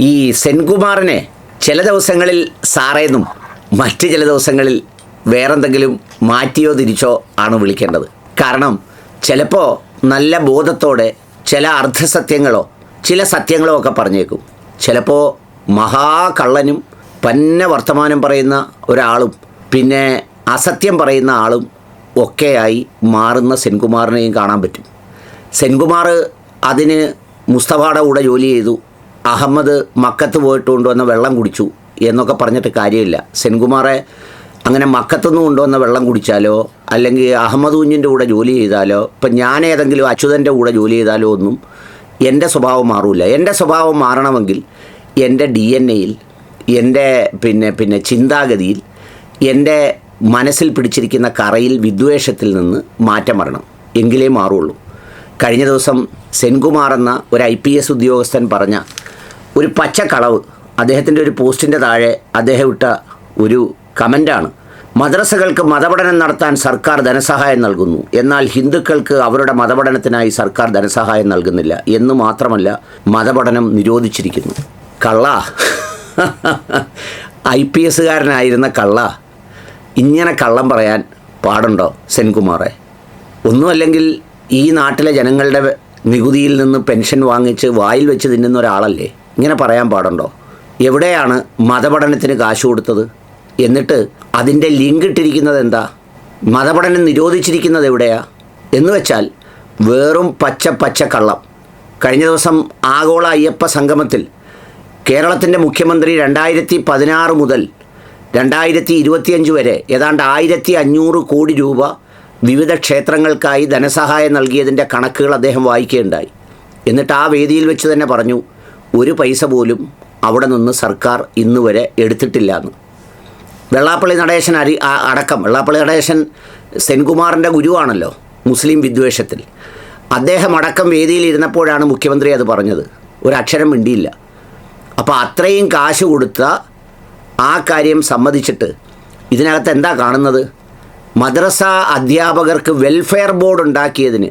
ഈ സെൻകുമാറിനെ ചില ദിവസങ്ങളിൽ സാറേന്നും മറ്റ് ചില ദിവസങ്ങളിൽ വേറെന്തെങ്കിലും മാറ്റിയോ തിരിച്ചോ ആണ് വിളിക്കേണ്ടത്. കാരണം ചിലപ്പോൾ നല്ല ബോധത്തോടെ ചില അർദ്ധസത്യങ്ങളോ ചില സത്യങ്ങളോ ഒക്കെ പറഞ്ഞേക്കും. ചിലപ്പോൾ മഹാകള്ളനും പന്ന വർത്തമാനം പറയുന്ന ഒരാളും പിന്നെ അസത്യം പറയുന്ന ആളും ഒക്കെയായി മാറുന്ന സെൻകുമാറിനെയും കാണാൻ പറ്റും. സെൻകുമാർ അതിന് മുസ്തഫയുടെ കൂടെ ജോലി ചെയ്തു. അഹമ്മദ് മക്കത്ത് പോയിട്ട് കൊണ്ടുവന്ന വെള്ളം കുടിച്ചു എന്നൊക്കെ പറഞ്ഞിട്ട് കാര്യമില്ല. സെൻകുമാറെ അങ്ങനെ മക്കത്തുനിന്ന് കൊണ്ടുവന്ന വെള്ളം കുടിച്ചാലോ അല്ലെങ്കിൽ അഹമ്മദ് കുഞ്ഞിന്റെ കൂടെ ജോലി ചെയ്താലോ ഇപ്പം ഞാൻ ഏതെങ്കിലും അച്യുതന്റെ കൂടെ ജോലി ചെയ്താലോ ഒന്നും എന്റെ സ്വഭാവം മാറില്ല എന്റെ സ്വഭാവം മാറണമെങ്കിൽ എന്റെ ഡി എൻ എയിൽ എന്റെ പിന്നെ പിന്നെ ചിന്താഗതിയിൽ എന്റെ മനസ്സിൽ പിടിച്ചിരിക്കുന്ന കറയിൽ വിദ്വേഷത്തിൽ നിന്ന് മാറ്റം വരണം. എങ്കിലേ മാറുള്ളൂ. കഴിഞ്ഞ ദിവസം സെൻകുമാർ എന്ന ഒരു ഐ പി എസ് ഉദ്യോഗസ്ഥൻ പറഞ്ഞ ഒരു പച്ചക്കളവ് അദ്ദേഹത്തിന്റെ ഒരു പോസ്റ്റിന്റെ താഴെ അദ്ദേഹം ഇട്ട ഒരു കമന്റാണ് മദ്രസകൾക്ക് മതപഠനം നടത്താൻ സർക്കാർ ധനസഹായം നൽകുന്നു. എന്നാൽ ഹിന്ദുക്കൾക്ക് അവരുടെ മതപഠനത്തിനായി സർക്കാർ ധനസഹായം നൽകുന്നില്ല എന്ന് മാത്രമല്ല മതപഠനം നിരോധിച്ചിരിക്കുന്നു. കള്ള. ഐ പി എസ്സുകാരനായിരുന്ന കള്ള. ഇങ്ങനെ കള്ളം പറയാൻ പാടുണ്ടോ സെൻകുമാറെ? ഒന്നുമല്ലെങ്കിൽ ഈ നാട്ടിലെ ജനങ്ങളുടെ നികുതിയിൽ നിന്ന് പെൻഷൻ വാങ്ങിച്ച് വായിൽ വെച്ച് തിന്നുന്ന ഒരാളല്ലേ? ഇങ്ങനെ പറയാൻ പാടുണ്ടോ? എവിടെയാണ് മതപഠനത്തിന് കാശ് കൊടുത്തത്? എന്നിട്ട് അതിന്റെ ലിങ്ക് ഇട്ടിരിക്കുന്നത് എന്താ? മതപഠനം നിരോധിച്ചിരിക്കുന്നത് എവിടെയാ? എന്ന് വെച്ചാൽ വെറും പച്ച പച്ച കള്ളം. കഴിഞ്ഞ ദിവസം ആഗോള അയ്യപ്പ സംഗമത്തിൽ കേരളത്തിന്റെ മുഖ്യമന്ത്രി രണ്ടായിരത്തി പതിനാറ് മുതൽ രണ്ടായിരത്തി ഇരുപത്തിയഞ്ച് വരെ ഏതാണ്ട് ആയിരത്തി അഞ്ഞൂറ് കോടി രൂപ വിവിധ ക്ഷേത്രങ്ങൾക്കായി ധനസഹായം നൽകിയതിന്റെ കണക്കുകൾ അദ്ദേഹം വായിക്കുകയുണ്ടായി. എന്നിട്ട് ആ വേദിയിൽ വെച്ച് തന്നെ പറഞ്ഞു ഒരു പൈസ പോലും അവിടെ നിന്ന് സർക്കാർ ഇന്ന് വരെ എടുത്തിട്ടില്ല എന്ന് വെള്ളാപ്പള്ളി നടേശൻ അരി അടക്കം. വെള്ളാപ്പള്ളി നടേശൻ സെൻകുമാറിന്റെ ഗുരുവാണല്ലോ മുസ്ലിം വിദ്വേഷത്തിൽ. അദ്ദേഹം അടക്കം വേദിയിൽ ഇരുന്നപ്പോഴാണ് മുഖ്യമന്ത്രി അത് പറഞ്ഞത്. ഒരക്ഷരം മിണ്ടിയില്ല. അപ്പോൾ അത്രയും കാശ് കൊടുത്ത ആ കാര്യം സമ്മതിച്ചിട്ട് ഇതിനകത്ത് എന്താ കാണുന്നത്? മദ്രസ അധ്യാപകർക്ക് വെൽഫെയർ ബോർഡ് ഉണ്ടാക്കിയതിന്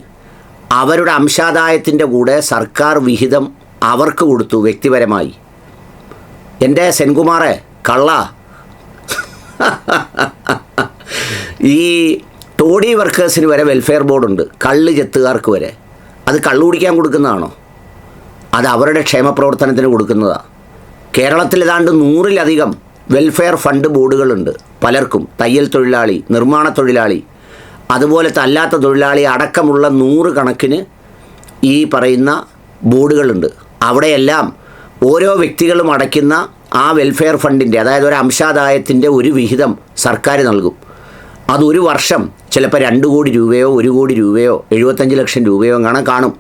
അവരുടെ അംശാദായത്തിന്റെ കൂടെ സർക്കാർ വിഹിതം അവർക്ക് കൊടുത്തു വ്യക്തിപരമായി. എന്റെ സെൻകുമാറെ കള്ള. ഈ ടോഡി വർക്കേഴ്സിന് വരെ വെൽഫെയർ ബോർഡുണ്ട്. കള്ള് ചെത്തുകാർക്ക് വരെ. അത് കള്ളു കുടിക്കാൻ കൊടുക്കുന്നതാണോ? അത് അവരുടെ ക്ഷേമപ്രവർത്തനത്തിന് കൊടുക്കുന്നതാണ് കേരളത്തിൽ ഏതാണ്ട് നൂറിലധികം വെൽഫെയർ ഫണ്ട് ബോർഡുകളുണ്ട്. പലർക്കും. തയ്യൽ തൊഴിലാളി നിർമ്മാണ തൊഴിലാളി അതുപോലത്തെ അല്ലാത്ത തൊഴിലാളി അടക്കമുള്ള നൂറ് കണക്കിന് ഈ പറയുന്ന ബോർഡുകളുണ്ട്. അവിടെയെല്ലാം ഓരോ വ്യക്തികളും അടയ്ക്കുന്ന ആ വെൽഫെയർ ഫണ്ടിന്റെ അതായത് ഒരു അംശാദായത്തിന്റെ ഒരു വിഹിതം സർക്കാർ നൽകും. അതൊരു വർഷം ചിലപ്പോൾ രണ്ട് കോടി രൂപയോ ഒരു കോടി രൂപയോ എഴുപത്തഞ്ച് ലക്ഷം രൂപയോ അങ്ങനെ കാണും.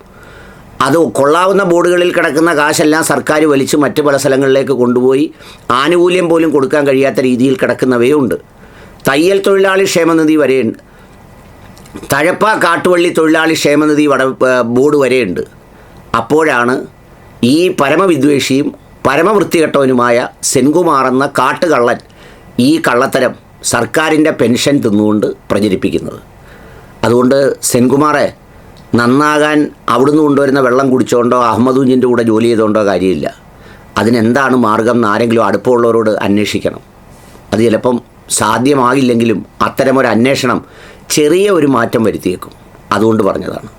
അത് കൊള്ളാവുന്ന ബോർഡുകളിൽ കിടക്കുന്ന കാശെല്ലാം സർക്കാർ വലിച്ച് മറ്റ് പല സ്ഥലങ്ങളിലേക്ക് കൊണ്ടുപോയി ആനുകൂല്യം പോലും കൊടുക്കാൻ കഴിയാത്ത രീതിയിൽ കിടക്കുന്നവയുണ്ട് തയ്യൽ തൊഴിലാളി ക്ഷേമനിധി വരെയുണ്ട് തഴപ്പ കാട്ടുവള്ളി തൊഴിലാളി ക്ഷേമനിധി വട ബോർഡ് വരെയുണ്ട് അപ്പോഴാണ് ഈ പരമവിദ്വേഷിയും പരമവൃത്തികെട്ടവനുമായ സെൻകുമാർ എന്ന കാട്ടുകള്ളൻ ഈ കള്ളത്തരം സർക്കാരിന്റെ പെൻഷൻ തിന്നുകൊണ്ട് പ്രചരിപ്പിക്കുന്നത്. അതുകൊണ്ട് സെൻകുമാറെ നന്നാകാൻ അവിടുന്ന് കൊണ്ടുവരുന്ന വെള്ളം കുടിച്ചുകൊണ്ടോ അഹമ്മദ് കുഞ്ഞിന്റെ കൂടെ ജോലി ചെയ്തുകൊണ്ടോ കാര്യമില്ല. അതിനെന്താണ് മാർഗം എന്ന് ആരെങ്കിലും അടുപ്പമുള്ളവരോട് അന്വേഷിക്കണം. അത് ചിലപ്പം സാധ്യമാകില്ലെങ്കിലും അത്തരമൊരു അന്വേഷണം ചെറിയ ഒരു മാറ്റം വരുത്തിയേക്കും. അതുകൊണ്ട് പറഞ്ഞതാണ്.